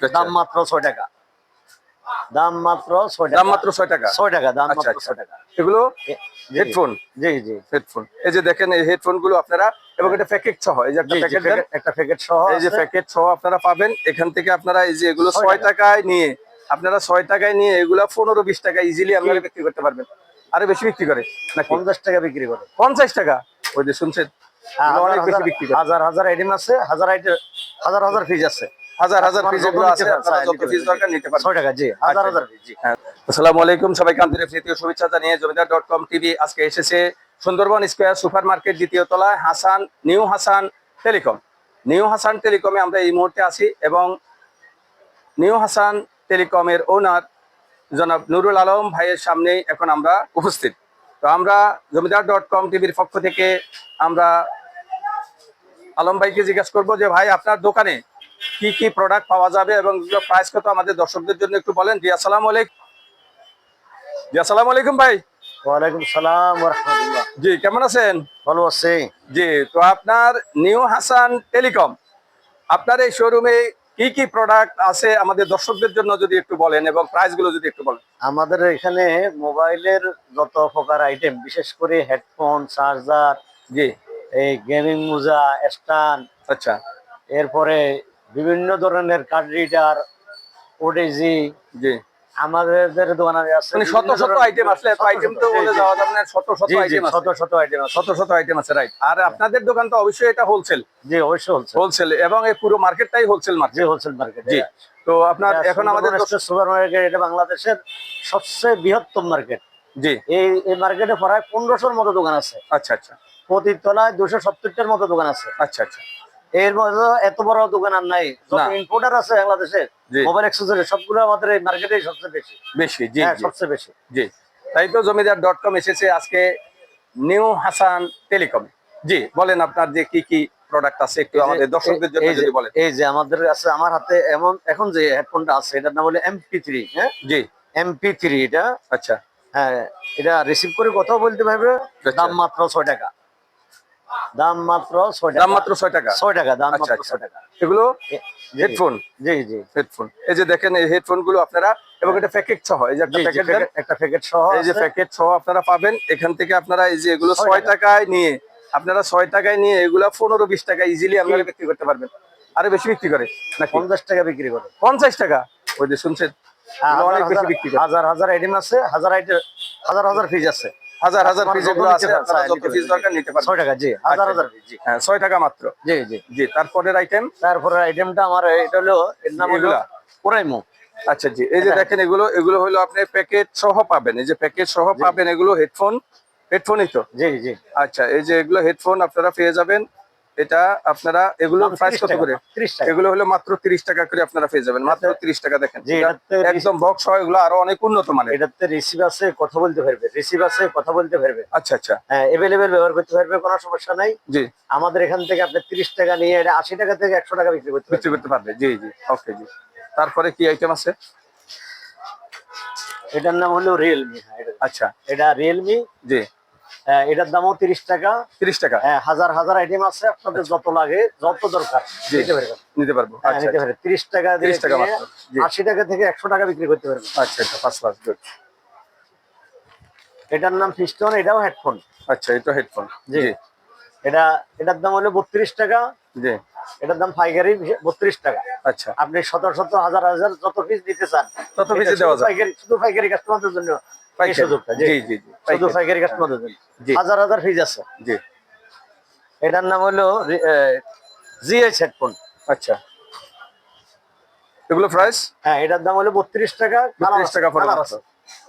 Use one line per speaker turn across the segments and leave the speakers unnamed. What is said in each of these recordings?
দাম মাত্র ছয় টাকা। দাম মাত্র ছয়
দাম মাত্র ছয় টাকা?
ছয় টাকা দাম
আচ্ছা,
মাত্র
আচ্ছা।
ছয় টাকা।
এগুলো হেডফোন?
জি জি।
হেডফোন। এই যে দেখেন এই হেডফোনগুলো আপনারা এবং এটা প্যাকেট সহ এই যে একটা প্যাকেট
একটা প্যাকেট সহ
এই যে প্যাকেট সহ আপনারা পাবেন। এখান থেকে আপনারা এই যে এগুলো
ছয়
টাকায় নিয়ে আপনারা ছয় টাকায় নিয়ে এগুলো পনেরো বিশ টাকা ইজিলি আপনারা বিক্রি করতে পারবেন। আরও বেশি বিক্রি করে নাকি?
পঞ্চাশ টাকা বিক্রি করে।
পঞ্চাশ টাকা? ওই যে শুনছেন
হ্যাঁ,
অনেক
হাজার-
বেশি বিক্রি
হাজার হাজার আইটেম আছে হাজার আইটেম হাজার হাজার পিস আছে।
হাজার হাজার পিস এগুলো আছে আপনারা যত পিস দরকার নিতে পারবেন।
ছয় টাকা জি হাজার
আচ্ছা,
হাজার জি
হ্যাঁ। আসসালামু আলাইকুম সবাইকে আন্তরিক শুভেচ্ছা জানিয়ে জমিদার ডট কম টিভি আজকে এসেছে সুন্দরবন স্কোয়ার সুপার মার্কেট দ্বিতীয় তলায় Hasan new Hasan telecom. New Hasan টেলিকমে আমরা এই মুহূর্তে আছি এবং নিউ হাসান টেলিকমের ওনার জনাব নুরুল আলম ভাইয়ের সামনেই এখন আমরা উপস্থিত। তো আমরা জমিদার ডট কম টিভির পক্ষ থেকে আমরা আলম ভাইকে জিজ্ঞাসা করব যে ভাই আপনার দোকানে কি কি প্রোডাক্ট পাওয়া যাবে এবং প্রাইস কত আমাদের দর্শকদের জন্য একটু বলেন। জি আসসালামু আলাইকুম। জি আসসালামু আলাইকুম ভাই।
ওয়ালাইকুম সালাম রহমতুল্লাহ
জি কেমন আছেন?
ভালো আছে।
জি তো আপনার নিউ হাসান টেলিকম আপনার এই শোরুমে কি কি প্রোডাক্ট আছে আমাদের দর্শকদের জন্য যদি একটু বলেন এবং প্রাইসগুলো যদি একটু বলেন।
আমাদের এখানে মোবাইলের যত প্রকার আইটেম বিশেষ করে হেডফোন চার্জার
জি।
এই গেমিং মোজা স্ট্যান্ড
আচ্ছা।
এরপরে বিভিন্ন ধরনের কার্ড রিডার ওডিজি
জি।
আমাদের দোকানে আছে
মানে শত শত আইটেম আসলে এত আইটেম তো বলে। যাওয়া যাবে না শত শত আইটেম আছে
শত শত আইটেম আছে।
শত শত আইটেম আছে রাইট আর আপনাদের দোকান তো অবশ্যই এটা হোলসেল
জি অবশ্যই হোলসেল
হোলসেল এবং এই পুরো মার্কেটটাই হোলসেল মার্কেট
জি হোলসেল মার্কেট
জি। তো আপনার এখন আমাদের
সুপার মার্কেট এটা বাংলাদেশের সবচেয়ে বৃহত্তম মার্কেট
জি।
এই এই মার্কেটে প্রায় পনেরোশোর মতো দোকান আছে।
আচ্ছা আচ্ছা।
প্রতি তলায় দুশো সত্তরটার মতো দোকান আছে।
আচ্ছা আচ্ছা।
এর মধ্যে এত বড় দোকান আর নাই। ইম্পোর্টার আছে বাংলাদেশে
জি।
মোবাইল অ্যাক্সেসরি সবগুলো আমাদের এই মার্কেটেই সবচেয়ে বেশি।
বেশি জি
হ্যাঁ সবচেয়ে বেশি।
জি। তাই তো জমিদার ডট কম এসেছে আজকে নিউ হাসান টেলিকম। জি বলেন আপনার যে কি কি প্রোডাক্ট আছে একটু আমাদের দর্শকদের জন্য যদি বলেন।
এই যে আমাদের আছে আমার হাতে এমন এখন যে হেডফোনটা আছে এটার নাম হলো এমপি থ্রি হ্যাঁ?
জি।
এমপি থ্রি এটা।
আচ্ছা।
হ্যাঁ এটা রিসিভ করে কথা বলতে পারবে।
আচ্ছা।
দাম মাত্র ছয় টাকা। দাম মাত্র ছয়
দাম মাত্র ছয় টাকা?
ছয় টাকা দাম
আচ্ছা
মাত্র
আচ্ছা।
ছয় টাকা।
এগুলো হেডফোন?
জি জি।
হেডফোন। এই যে দেখেন এই হেডফোনগুলো আপনারা এবং এটা প্যাকেট সহ এই যে একটা প্যাকেট
একটা প্যাকেট সহ
এই যে প্যাকেট সহ আপনারা পাবেন। এখান থেকে আপনারা এই যে এগুলো
ছয়
টাকায় নিয়ে আপনারা ছয় টাকায় নিয়ে এগুলো পনেরো বিশ টাকা ইজিলি আপনারা বিক্রি করতে পারবেন। আরও বেশি বিক্রি করে না
পঞ্চাশ টাকা বিক্রি করে।
পঞ্চাশ টাকা? ওই যে শুনছেন
হ্যাঁ,
অনেক বেশি বিক্রি করে।
হাজার হাজার আইটেম আছে হাজার আইটেম হাজার হাজার পিস আছে।
হাজার হাজার পিস এগুলো আছে আপনারা যত পিস দরকার নিতে পারবেন।
6 টাকা জি হাজার
আচ্ছা।
হাজার পিস জি
হ্যাঁ 6 টাকা মাত্র।
জি জি।
জি তারপরের আইটেম
তারপরের আইটেমটা আমার এটা হলো এর নাম হলো? ওরাইমো
আচ্ছা জি এই যে দেখেন এগুলো এগুলো হলো আপনি প্যাকেট সহ পাবেন। এই যে প্যাকেট সহ পাবেন এগুলো হেডফোন হেডফোনই তো?
জি জি।
আচ্ছা এই যে এগুলো হেডফোন আপনারা পেয়ে যাবেন। এটা আপনারা এগুলো প্রাইস কত করে?
30 টাকা।
এগুলো হলো মাত্র তিরিশ টাকা করে আপনারা পেয়ে যাবেন মাত্র তিরিশ টাকা দেখেন। একদম বক্স হয় এগুলো আরও অনেক উন্নত মানের।
এটাতে রিসিভ আছে কথা বলতে পারবে রিসিভ আছে কথা বলতে পারবে।
আচ্ছা আচ্ছা।
হ্যাঁ এভেলেবেল ব্যবহার করতে পারবে কোনো সমস্যা নাই।
জি।
আমাদের এখান থেকে আপনি তিরিশ টাকা নিয়ে এটা আশি টাকা থেকে একশো টাকা বিক্রি করতে
বিক্রি করতে পারবে জি জি ওকে জি। তারপরে কি আইটেম আছে?
এটার নাম হলো রিয়েলমি
আচ্ছা।
এটা রিয়েলমি
জি।
এটার দামও তিরিশ টাকা।
তিরিশ টাকা।
হ্যাঁ, হাজার হাজার আইটেম আছে আপনাদের যত লাগে যত দরকার। নিতে পারবেন।
নিতে পারব।
হ্যাঁ,
আচ্ছা
নিতে পারবেন। তিরিশ টাকা
তিরিশ টাকা।
আশি টাকা থেকে একশো টাকা বিক্রি করতে পারবেন।
আচ্ছা আচ্ছা ফার্স্ট ক্লাস গুড
এটার নাম ফিস্টন এটাও হেডফোন
আচ্ছা এটা হেডফোন
জি।
জি।
এটা এটার দাম হলো বত্রিশ টাকা।
জি।
এটার দাম পাইকারি বত্রিশ টাকা।
আচ্ছা।
আপনি শত শত হাজার হাজার যত পিস দিতে চান
তত দেওয়া যায়।
পাইকারি শুধু পাইকারি কাস্টমারদের জন্য
পাইকারি।
সুযোগটা জি।
জি, জি, জি,
শুধু
পাইকারি।
পাইকারি কাস্টমারদের জন্য। হাজার হাজার পিস আছে।
জি।
এটার নাম হলো জিএইচ হেডফোন।
আচ্ছা। এগুলো প্রাইস
হ্যাঁ এটার দাম হলো বত্রিশ টাকা
বত্রিশ টাকা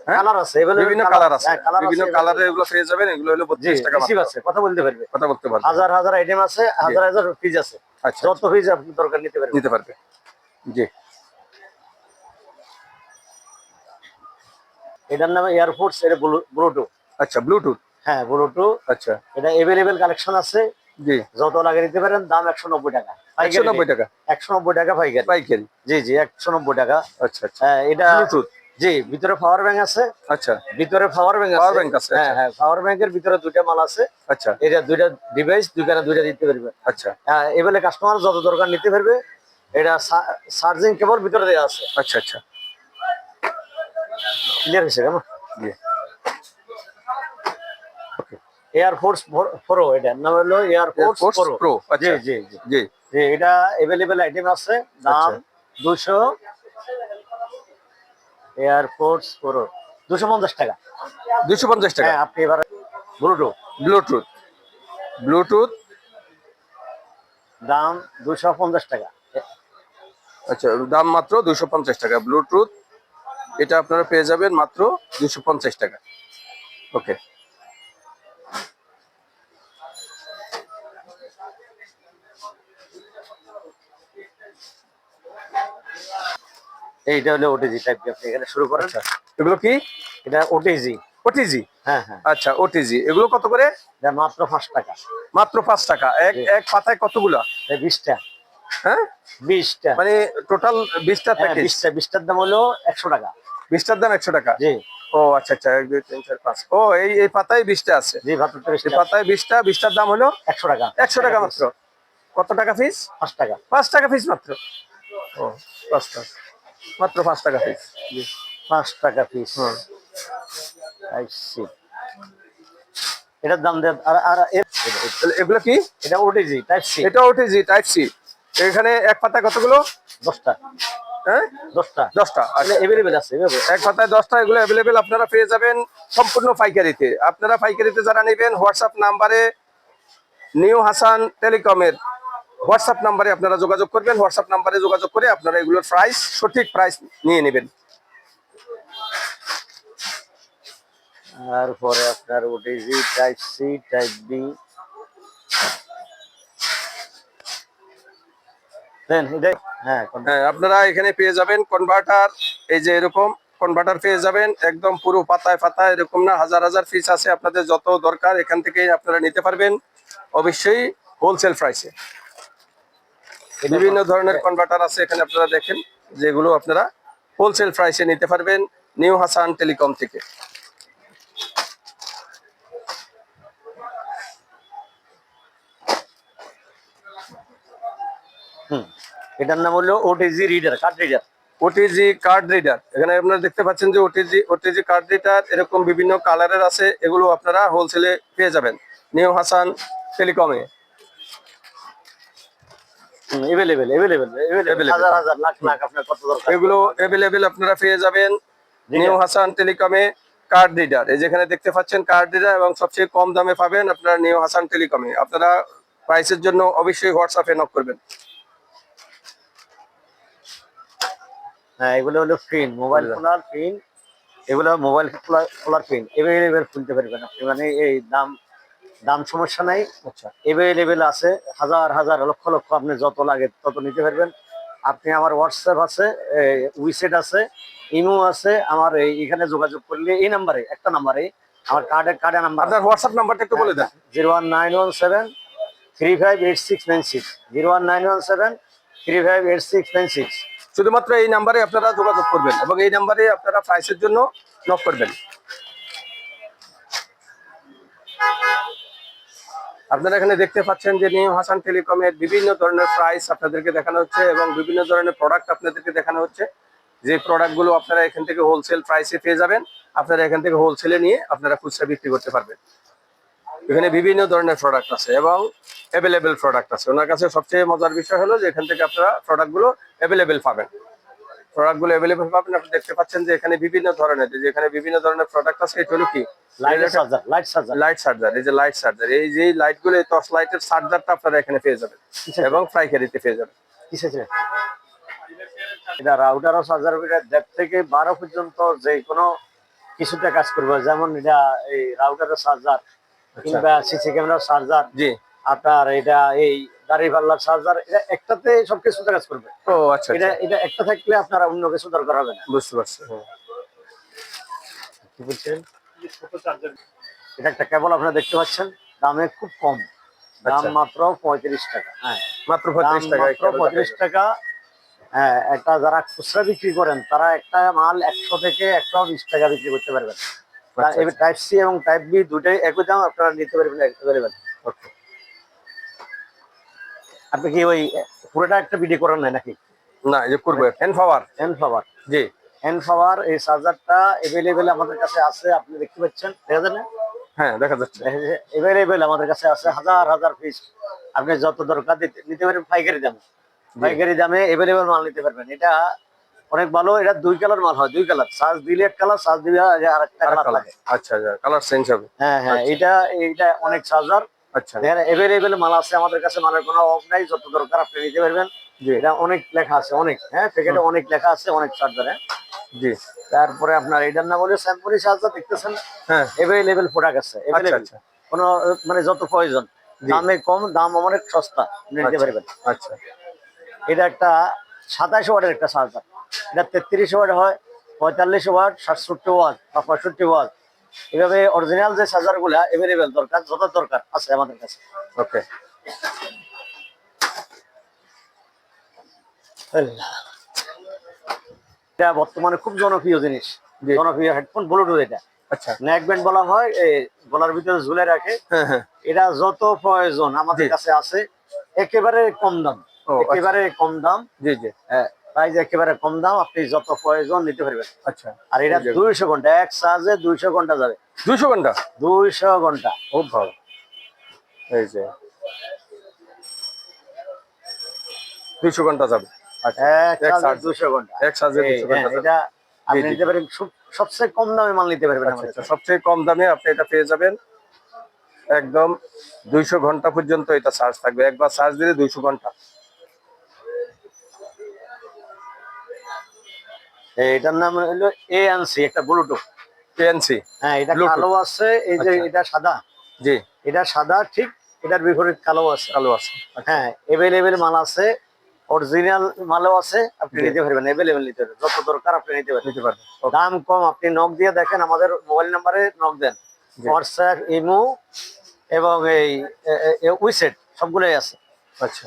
কালার
মাত্র।
আছে
হ্যাঁ?
কালার আছে।
বিভিন্ন কালার আছে বিভিন্ন
আছে,
এগুলো পেয়ে যাবেন এগুলো হলো বত্রিশ টাকা
আছে কথা বলতে পারবে।
কথা বলতে পারবে।
হাজার হাজার আইটেম আছে হাজার হাজার পিস আছে।
আচ্ছা
যত পিস আপনি দরকার নিতে পারবেন।
নিতে পারবে। জি।
এটার নামে এয়ারফোর্স এটা ব্লুটুথ
আচ্ছা ব্লুটুথ
হ্যাঁ ব্লুটুথ
আচ্ছা।
এটা এভেলেবেল কালেকশন আছে।
জি।
যত লাগে নিতে পারেন দাম একশো নব্বই টাকা।
একশো নব্বই টাকা।
একশো নব্বই টাকা পাইকারি।
পাইকারি।
জি জি একশো নব্বই টাকা।
আচ্ছা আচ্ছা।
হ্যাঁ এটা
Bluetooth?
জি ভিতরে পাওয়ার ব্যাংক আছে।
আচ্ছা।
ভিতরে পাওয়ার ব্যাংক আছে।
Bank আছে,
হ্যাঁ
আচ্ছা।
হ্যাঁ পাওয়ার ব্যাংকের ভিতরে দুইটা মাল আছে।
আচ্ছা।
এটা দুইটা ডিভাইস দুইখানে দুইটা দিতে পারবে।
আচ্ছা।
হ্যাঁ এবারে কাস্টমার যত দরকার নিতে পারবে এটা চার্জিং কেবল ভিতরে দেওয়া আছে।
আচ্ছা আচ্ছা।
ক্লিয়ার হয়েছে কেন
জি।
এয়ারফোর্স প্রো এটা নাম হলো এয়ারফোর্স
Force
প্রো জি। জি জি।
জি।
এটা এভেলেবেল আইটেম আছে দাম
আচ্ছা।
দুশো এয়ারফোর্স প্রো দুশো পঞ্চাশ টাকা।
দুশো পঞ্চাশ টাকা?
হ্যাঁ আপনি এবার ব্লুটুথ
ব্লুটুথ ব্লুটুথ
দাম দুশো পঞ্চাশ টাকা।
আচ্ছা দাম মাত্র দুশো পঞ্চাশ টাকা। ব্লুটুথ এটা আপনারা পেয়ে যাবেন মাত্র দুশো পঞ্চাশ টাকা। ওকে
এইটা হলো ওটিজি টাইপ আপনি এখানে শুরু করেন।
আচ্ছা। এগুলো কি?
এটা ওটিজি
ওটিজি
হ্যাঁ হ্যাঁ।
আচ্ছা ওটিজি এগুলো কত করে?
মাত্র পাঁচ টাকা।
মাত্র পাঁচ টাকা। এক এক পাতায় কতগুলা?
বিশটা।
হ্যাঁ?
বিশটা।
মানে টোটাল বিশটা প্যাকেজ
বিশটা। বিশটার দাম হলো একশো টাকা।
বিশটার দাম একশো টাকা?
জি।
ও আচ্ছা আচ্ছা। এক দুই তিন চার পাঁচ। ও এই এই পাতায় বিশটা আছে।
জি
পাতায় বিশটা বিশটার দাম হলো
একশো টাকা।
একশো টাকা মাত্র। কত টাকা ফিস
পাঁচ টাকা।
পাঁচ টাকা ফিস মাত্র। ও পাঁচ টাকা। মাত্র পাঁচ টাকা ফিস
পাঁচ টাকা পিস
হুম।
এটার দাম আর আর
এগুলো কি?
এটা ওটিজি টাইপ সি
এটা ওটিজি টাইপ সি এখানে এক পাতায় কতগুলো?
দশটা।
হ্যাঁ?
দশটা।
দশটা আচ্ছা।
এভেলেবেল আছে।
এক পাতায় দশটা এগুলো অ্যাভেলেবেল আপনারা পেয়ে যাবেন সম্পূর্ণ পাইকারিতে। আপনারা পাইকারিতে যারা নেবেন হোয়াটসঅ্যাপ নাম্বারে নিউ হাসান টেলিকমের। হোয়াটসঅ্যাপ নাম্বারে আপনারা যোগাযোগ করবেন। হোয়াটসঅ্যাপ নাম্বারে যোগাযোগ করে আপনারা এগুলোর প্রাইস সঠিক প্রাইস নিয়ে নেবেন।
তারপরে আপনার OTG type C type B হ্যাঁ
হ্যাঁ আপনারা এখানে পেয়ে যাবেন কনভার্টার এই যে এরকম কনভার্টার পেয়ে যাবেন একদম পুরো পাতায় পাতায় এরকম না হাজার হাজার পিস আছে। আপনাদের যত দরকার এখান থেকে আপনারা নিতে পারবেন। অবশ্যই হোলসেল প্রাইসে বিভিন্ন ধরনের কনভার্টার আছে এখানে আপনারা দেখেন যেগুলো আপনারা হোলসেল প্রাইসে নিতে পারবেন নিউ হাসান টেলিকম থেকে।
হুম এটার নাম হলো OTG reader card reader
OTG card reader এখানে আপনারা দেখতে পাচ্ছেন যে ওটিজি ওটিজি কার্ড রিডার এরকম বিভিন্ন কালারের আছে এগুলো আপনারা হোলসেলে পেয়ে যাবেন নিউ হাসান টেলিকমে।
এভেলেবেল এভেলেবেল এভেলেবেল হাজার হাজার লাখ লাখ আপনার কত দরকার?
এগুলো অ্যাভেলেবেল আপনারা পেয়ে যাবেন। নিউ হাসান টেলিকমে কার্ড রিডার এই যেখানে দেখতে পাচ্ছেন কার্ড রিডার এবং সবচেয়ে কম দামে পাবেন আপনারা নিউ হাসান টেলিকমে আপনারা প্রাইসের জন্য অবশ্যই হোয়াটসঅ্যাপে নক করবেন।
হ্যাঁ এগুলো হলো পিন মোবাইল। খোলার পিন এগুলো মোবাইল খোলার পিন খুলতে পারবেন আপনি। মানে এই দাম দাম সমস্যা নাই।
আচ্ছা।
এভেলেবেল আছে হাজার হাজার লক্ষ লক্ষ আপনি যত লাগে তত নিতে পারবেন। আপনি আমার হোয়াটসঅ্যাপ আছে উইসেট আছে ইমো আছে আমার এই এখানে যোগাযোগ করলে এই নাম্বারে একটা নাম্বারে আমার কার্ডে কার্ডে নাম্বার
আপনার হোয়াটসঅ্যাপ নাম্বারটা একটু বলে দেন।
Zero one nine one seven three five eight six nine six zero one nine one seven three five eight six nine six
শুধুমাত্র এই নাম্বারে আপনারা যোগাযোগ করবেন এবং এই নাম্বারে আপনারা প্রাইসের জন্য নক করবেন। আপনারা এখানে দেখতে পাচ্ছেন যে নিউ হাসান টেলিকমের বিভিন্ন ধরনের প্রাইস আপনাদেরকে দেখানো হচ্ছে এবং বিভিন্ন ধরনের প্রোডাক্ট আপনাদেরকে দেখানো হচ্ছে। যে প্রোডাক্টগুলো আপনারা এখান থেকে হোলসেল প্রাইসে পেয়ে যাবেন, আপনারা এখান থেকে হোলসেলে নিয়ে আপনারা খুচরা বিক্রি করতে পারবেন। এখানে বিভিন্ন ধরনের প্রোডাক্ট আছে এবং অ্যাভেলেবেল প্রোডাক্ট আছে। ওনার কাছে সবচেয়ে মজার বিষয় হলো যে এখান থেকে আপনারা প্রোডাক্টগুলো অ্যাভেলেবেল পাবেন। প্রোডাক্টগুলো অ্যাভেলেবেল পাবেন আপনি দেখতে পাচ্ছেন যে এখানে বিভিন্ন ধরনের যে এখানে বিভিন্ন ধরনের প্রোডাক্ট আছে এটা হলো কি?
লাইট চার্জার লাইট চার্জার
এই যে লাইট চার্জার এই যে লাইটগুলো টর্চ লাইটের চার্জারটা আপনারা এখানে পেয়ে যাবেন এবং পাইকারিতে পেয়ে যাবেন।
এটা রাউটার ও চার্জার দেড় থেকে বারো পর্যন্ত যে কোনো কিছুতে কাজ করবে। যেমন এটা এই রাউটারের চার্জার কিংবা সিসি ক্যামেরার চার্জার
জি।
আপনার এটা এই দাড়ি পাল্লার চার্জার এটা একটাতে সব কিছুতে কাজ করবে।
ও আচ্ছা
এটা
আচ্ছা।
এটা একটা থাকলে আপনার অন্য কিছু দরকার হবে না।
বুঝতে পারছি।
কি বলছেন? এটা একটা কেবল আপনারা দেখতে পাচ্ছেন। দামে খুব কম। দাম
আচ্ছা।
মাত্র পঁয়ত্রিশ টাকা। হ্যাঁ।
মাত্র পঁয়ত্রিশ টাকা
পঁয়ত্রিশ টাকা। হ্যাঁ একটা যারা খুচরা বিক্রি করেন তারা একটা মাল একশো থেকে একশো বিশ টাকা বিক্রি করতে পারবেন।
আচ্ছা,
টাইপ সি এবং টাইপ বি দুটাই একই দাম আপনারা নিতে পারবেন অ্যাভেলেবেল আপনি কি ওই পুরোটা একটা ভিডিও করার নাই নাকি?
না এই যে করব হ্যান্ড পাওয়ার
হ্যান্ড পাওয়ার
জি।
হ্যান্ড পাওয়ার এই চার্জারটা এভেলেবেল আমাদের কাছে আছে আপনি দেখতে পাচ্ছেন দেখা যায় না?
হ্যাঁ দেখা যাচ্ছে।
এভেলেবেল আমাদের কাছে আছে হাজার হাজার পিস আপনি যত দরকার নিতে পারেন পাইকারি দামে। পাইকারি দামে এভেলেবেল মাল নিতে পারবেন। এটা অনেক ভালো এটা দুই কালার মাল হয় দুই কালার চার্জ দিলে এক কালার চার্জ দিলে আর একটা কালার লাগে।
আচ্ছা আচ্ছা কালার চেঞ্জ হবে।
হ্যাঁ হ্যাঁ এটা এটা অনেক চার্জার
আচ্ছা।
এভেলেবেল মাল আছে আমাদের কাছে মালের কোনো অভাব নাই যত দরকার আপনি নিতে পারবেন। এটা অনেক লেখা আছে অনেক হ্যাঁ প্যাকেটে অনেক লেখা আছে অনেক চার্জার
জি।
তারপরে আপনার এটার নাম হলো দেখতেছেন?
হ্যাঁ।
এভেলেবেল প্রোডাক্ট আছে
আচ্ছা আচ্ছা।
কোনো মানে যত প্রয়োজন দামে কম দাম অনেক সস্তা নিতে
আচ্ছা,
পারবেন।
আচ্ছা।
এটা একটা সাতাশ ওয়াটের একটা চার্জার এটা তেত্রিশ ওয়াট হয় পঁয়তাল্লিশ ওয়াট সাতষট্টি ওয়াট বা পঁয়ষট্টি ওয়াট। এভাবে অরিজিনাল যে চার্জারগুলা এভেলেবেল দরকার যত দরকার আছে আমাদের কাছে।
ওকে
এটা বর্তমানে খুব জনপ্রিয় জিনিস। জনপ্রিয় হেডফোন ব্লুটুথ এটা।
আচ্ছা।
নেক ব্যান্ড বলা হয় এই গলার ভিতরে ঝুলে রাখে।
হ্যাঁ হ্যাঁ।
এটা যত প্রয়োজন আমাদের কাছে আছে একেবারে কম দাম।
আচ্ছা।
একেবারে কম দাম।
জি জি।
প্রাইস একেবারে কম দাম আপনি যত প্রয়োজন নিতে পারবেন।
আচ্ছা।
আর এটা দুইশো ঘণ্টা এক চার্জে দুইশো ঘণ্টা যাবে।
দুশো ঘণ্টা?
দুইশো ঘণ্টা।
খুব ভালো। এই যে।
দুইশো ঘণ্টা
যাবে।
সবচেয়ে কম দামে মাল নিতে পারবেন
আচ্ছা, আচ্ছা। সবচেয়ে কম দামে আপনি এটা পেয়ে যাবেন। একদম দুইশো ঘণ্টা পর্যন্ত এটা চার্জ থাকবে। একবার চার্জ দিলে দুইশো
ঘণ্টা। এটার নাম হলো এ সি একটা ব্লুটুথ
পিএনসি
হ্যাঁ এটা কালো আছে এই যে
আচ্ছা।
এটা সাদা।
জি।
এটা সাদা ঠিক এটার বিপরীত কালো আছে।
কালো আছে।
হ্যাঁ এভেলেবেল মাল আছে অরিজিনাল মালও আছে আপনি নিতে পারবেন এভেলেবেল নিতে পারবেন। যত দরকার আপনি নিতে পারবেন।
নিতে পারবেন।
দাম কম আপনি নক দিয়ে দেখেন আমাদের মোবাইল নাম্বারে নক দেন। হোয়াটসঅ্যাপ ইমো এবং এই উইসেট সবগুলোই আছে।
আচ্ছা।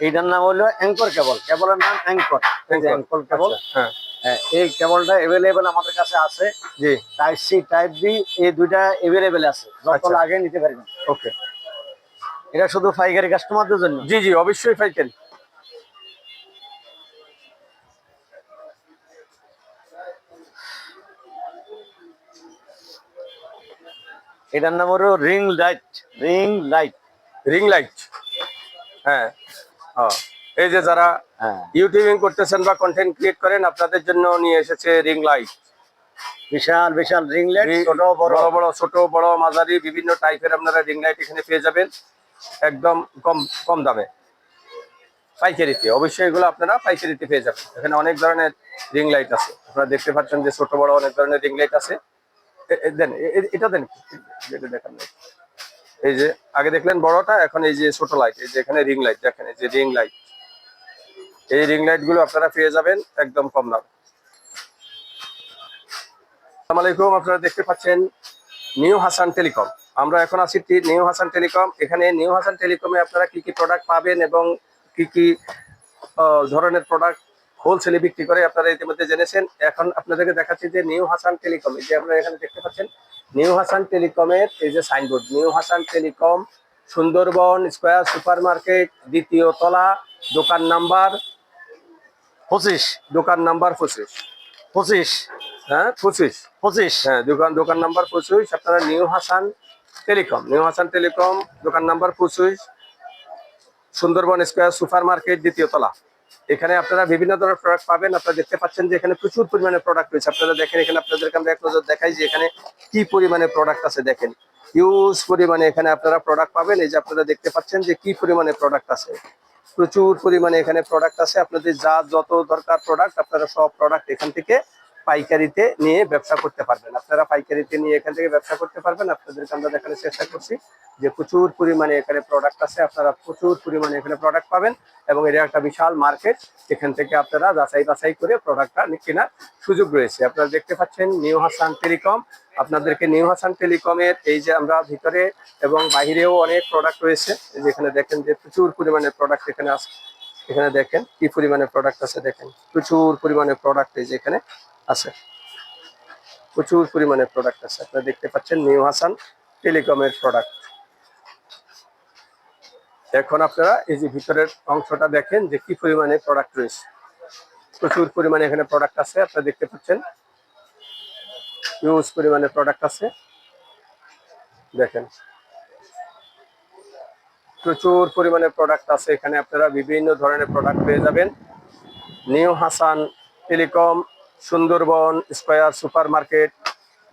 এইটার নাম হলো অ্যাঙ্কর কেবল। কেবলের নাম অ্যাঙ্কর। অ্যাঙ্কর কেবল
আচ্ছা, হ্যাঁ।
এই কেবলটা এভেলেবেল আমাদের কাছে আছে।
জি।
টাইপ সি টাইপ বি এই দুইটা এভেলেবেল আছে। যত
আচ্ছা।
লাগে নিতে পারবেন।
ওকে
এটা শুধু পাইকারি কাস্টমারদের জন্য?
জি জি অবশ্যই পাইকারি।
এটার নাম হলো ring light ring light
ring light হ্যাঁ। এই যে যারা
হ্যাঁ।
ইউটিউবিং করতেছেন বা কন্টেন্ট ক্রিয়েট করেন আপনাদের জন্য নিয়ে এসেছে রিং লাইট
বিশাল বিশাল রিং লাইট ছোট বড়।
বড় ছোট বড় মাঝারি বিভিন্ন টাইপের আপনারা রিং লাইট এখানে পেয়ে যাবেন। একদম কম কম দামে। পাইকারিতে অবশ্যই এগুলো আপনারা পাইকারিতে পেয়ে যাবেন। এখানে অনেক ধরনের রিং লাইট আছে। আপনারা দেখতে পাচ্ছেন যে ছোট বড় অনেক ধরনের রিং লাইট আছে। দেন এটা দেন এটা দেখান। এই যে, আগে দেখলেন বড়টা, এখন এই যে ছোট লাইট এই যে এখানে রিং লাইট দেখেন, এই যে রিং লাইট এই রিং লাইটগুলো আপনারা পেয়ে যাবেন একদম কম দামে। আলাইকুম, আপনারা দেখতে পাচ্ছেন নিউ হাসান টেলিকম। আমরা এখন আছি নিউ হাসান টেলিকম। এখানে নিউ হাসান টেলিকমে আপনারা কি কি প্রোডাক্ট পাবেন এবং কি কি ধরনের প্রোডাক্ট হোলসেলে বিক্রি করে আপনারা ইতিমধ্যে জেনেছেন। এখন আপনাদেরকে দেখাচ্ছি যে নিউ হাসান টেলিকম এই যে আপনারা এখানে দেখতে পাচ্ছেন নিউ হাসান টেলিকমের এই যে signboard new Hasan telecom Sundarban square super market দ্বিতীয় তলা দোকান নাম্বার
পঁচিশ।
দোকান নাম্বার পঁচিশ।
পঁচিশ।
হ্যাঁ পঁচিশ।
পঁচিশ।
হ্যাঁ দোকান দোকান নাম্বার পঁচিশ আপনারা new Hasan telecom new Hasan telecom দোকান নাম্বার পঁচিশ সুন্দরবন স্কোয়ার সুপার মার্কেট দ্বিতীয় তলা। এখানে আপনারা বিভিন্ন ধরনের প্রোডাক্ট পাবেন। আপনারা দেখতে পাচ্ছেন যে এখানে প্রচুর পরিমাণে প্রোডাক্ট রয়েছে। আপনারা দেখেন, এখানে আপনাদেরকে আমরা এক নজর দেখাই যে এখানে কি পরিমাণে প্রোডাক্ট আছে দেখেন। ইউজ পরিমাণে এখানে আপনারা প্রোডাক্ট পাবেন। এই যে আপনারা দেখতে পাচ্ছেন যে কি পরিমাণে প্রোডাক্ট আছে। প্রচুর পরিমাণে এখানে প্রোডাক্ট আছে। আপনাদের যা যত দরকার প্রোডাক্ট আপনারা সব প্রোডাক্ট এখান থেকে পাইকারিতে নিয়ে ব্যবসা করতে পারবেন। আপনারা পাইকারিতে নিয়ে এখান থেকে ব্যবসা করতে পারবেন। আপনাদেরকে আমরা দেখানোর চেষ্টা করছি যে প্রচুর পরিমাণে এখানে প্রোডাক্ট আছে। আপনারা প্রচুর পরিমাণে এখানে প্রোডাক্ট পাবেন এবং এটা একটা বিশাল মার্কেট এখান থেকে আপনারা যাচাই বাছাই করে প্রোডাক্টটা কেনার সুযোগ রয়েছে। আপনারা দেখতে পাচ্ছেন নিউ হাসান টেলিকম। আপনাদেরকে নিউ হাসান টেলিকমের এই যে আমরা ভিতরে এবং বাইরেও অনেক প্রোডাক্ট রয়েছে। যেখানে দেখেন যে প্রচুর পরিমাণে প্রোডাক্ট এখানে আছে এখানে দেখেন কি পরিমাণে প্রোডাক্ট আছে দেখেন। প্রচুর পরিমাণে প্রোডাক্ট এই যে এখানে আছে। প্রচুর পরিমাণে প্রোডাক্ট আছে। আপনারা দেখতে পাচ্ছেন নিউ হাসান টেলিকমের প্রোডাক্ট এখন আপনারা এই যে ভিতরের অংশটা দেখেন যে কি পরিমাণে প্রোডাক্ট রয়েছে। প্রচুর পরিমাণে এখানে প্রোডাক্ট আছে, আপনারা দেখতে পাচ্ছেন। হিউজ পরিমাণে প্রোডাক্ট আছে। দেখেন। প্রচুর পরিমাণে প্রোডাক্ট আছে এখানে। আপনারা বিভিন্ন ধরনের প্রোডাক্ট পেয়ে যাবেন। New Hasan telecom Sundarban square super market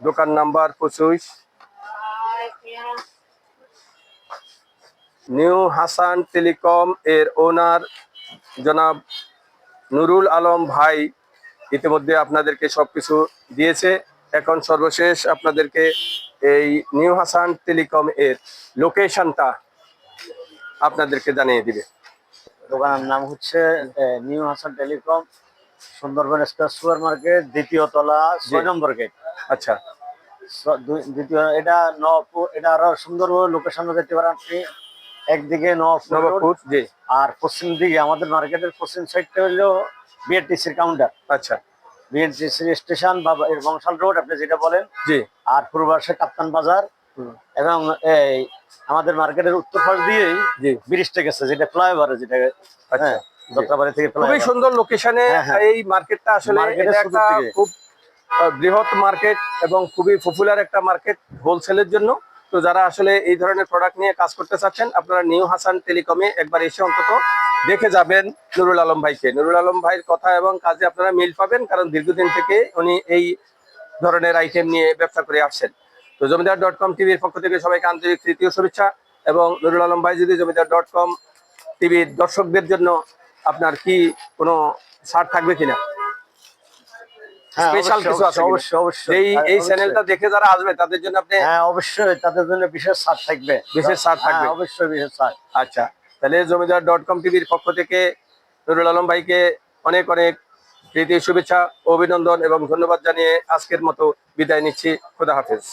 দোকান নাম্বার পঁচিশ। নিউ হাসান টেলিকম এর ওনার জনাব নুরুল আলম ভাই ইতিমধ্যে আপনাদেরকে সবকিছু দিয়েছে। এখন সর্বশেষ আপনাদেরকে এই নিউ হাসান টেলিকম এর লোকেশনটা আপনাদেরকে জানিয়ে দিবে।
দোকানের নাম হচ্ছে new Hasan telecom. Sundarban square super market দ্বিতীয় তলা ছয় নম্বর গেট।
আচ্ছা।
দ্বিতীয় এটা নবপুর এটা আরও সুন্দর লোকেশনে যেতে পারেন আপনি। একদিকে নবপুর
জি।
আর পশ্চিম দিকে আমাদের মার্কেটের পশ্চিম সাইডটা হলো বিএনটিসির কাউন্টার
আচ্ছা।
বিএনটিসির স্টেশন বা এর বংশাল রোড আপনি যেটা বলেন।
জি।
আর পূর্ব কাপ্তান বাজার। এবং এই আমাদের মার্কেটের উত্তর পাশ দিয়েই
জি।
ব্রিজটা গেছে যেটা ফ্লাইওভারে যেটা
আচ্ছা।
হ্যাঁ। যাত্রাবাড়ি থেকে
খুবই সুন্দর লোকেশনে
হ্যাঁ, হ্যাঁ।
এই মার্কেটটা আসলে এটা একটা খুব বৃহৎ মার্কেট এবং খুবই পপুলার একটা মার্কেট হোলসেলের জন্য। তো যারা আসলে এই ধরনের প্রোডাক্ট নিয়ে কাজ করতে চাচ্ছেন আপনারা নিউ হাসান টেলিকমে একবার এসে অন্তত দেখে যাবেন নুরুল আলম ভাইকে। নুরুল আলম ভাইয়ের কথা এবং কাজে আপনারা মিল পাবেন কারণ দীর্ঘদিন থেকে উনি এই ধরনের আইটেম নিয়ে ব্যবসা করে আসছেন। তো জমিদার ডট কম টিভির পক্ষ থেকে সবাইকে আন্তরিক তৃতীয় শুভেচ্ছা এবং নুরুল আলম ভাই যদি জমিদার ডট কম টিভির দর্শকদের জন্য আপনার কি কোনো ছাড় থাকবে কিনা?
হ্যাঁ,
স্পেশাল
অবশ্যই,
কিছু আছে
অবশ্যই অবশ্যই
এই
হ্যাঁ,
এই চ্যানেলটা দেখে যারা আসবে তাদের জন্য আপনি
হ্যাঁ অবশ্যই তাদের জন্য বিশেষ ছাড় থাকবে।
বিশেষ ছাড় থাকবে?
অবশ্যই বিশেষ ছাড়
আচ্ছা তাহলে জমিদার ডট কম টিভির পক্ষ থেকে নুরুল আলম ভাইকে অনেক অনেক প্রীতি শুভেচ্ছা অভিনন্দন এবং ধন্যবাদ জানিয়ে আজকের মতো বিদায় নিচ্ছি। খুদা হাফেজ।